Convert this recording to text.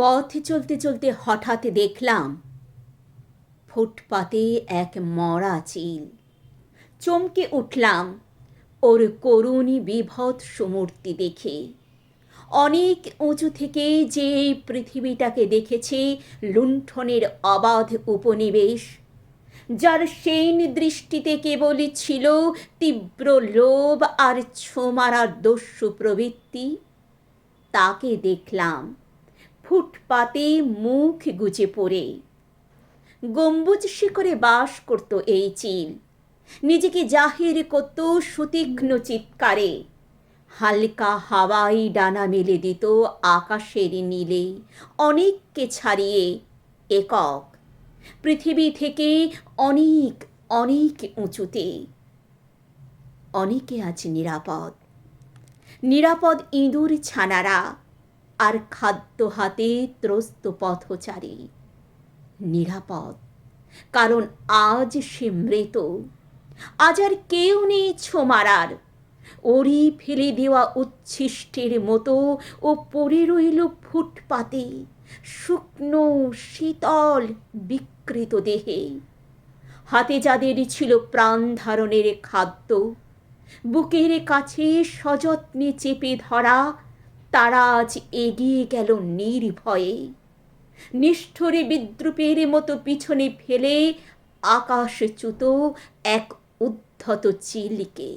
পথে চলতে চলতে হঠাৎ দেখলাম ফুটপাতে এক মরা চিল। চমকে উঠলাম ওর করুণী বিভৎস মূর্তি দেখে। অনেক উঁচু থেকে যে পৃথিবীটাকে দেখেছে লুণ্ঠনের অবাধ উপনিবেশ, যার সেই দৃষ্টিতে কেবলই ছিল তীব্র লোভ আর ছোমারার দস্যু প্রবৃত্তি, তাকে দেখলাম ফুটপাতে মুখ গুজে পড়ে। গম্বুজ শিখরে বাস করত এই চিল। নিজেকে জাহির করত সুতীক্ষ্ণ চিৎকারে। হালকা হাওয়াই ডানা মেলে দিত আকাশের নীলে। অনেককে ছাড়িয়ে একক। পৃথিবী থেকে অনেক অনেক উঁচুতে। অনেকে আজ নিরাপদ। নিরাপদ ইঁদুর ছানারা আর খাদ্য হাতে ত্রস্ত পথচারী। নিরাপদ। কারণ আজ সে মৃত। আজ আর কেউ নেই ছোমারার ওরই ফেলে দেওয়া উচ্ছিষ্টের মতো ও পড়ে রইল ফুটপাতে শুকনো, শীতল, বিকৃত দেহে। হাতে যাদের ছিল প্রাণ ধারণের খাদ্য, বুকের কাছে সযত্নে চেপে ধরা তারা আজ এগিয়ে গেল নির্ভয়ে। নিষ্ঠরে বিদ্রুপের মতো পিছনে ফেলে আকাশচ্যুত এক উদ্ধত চিলকে।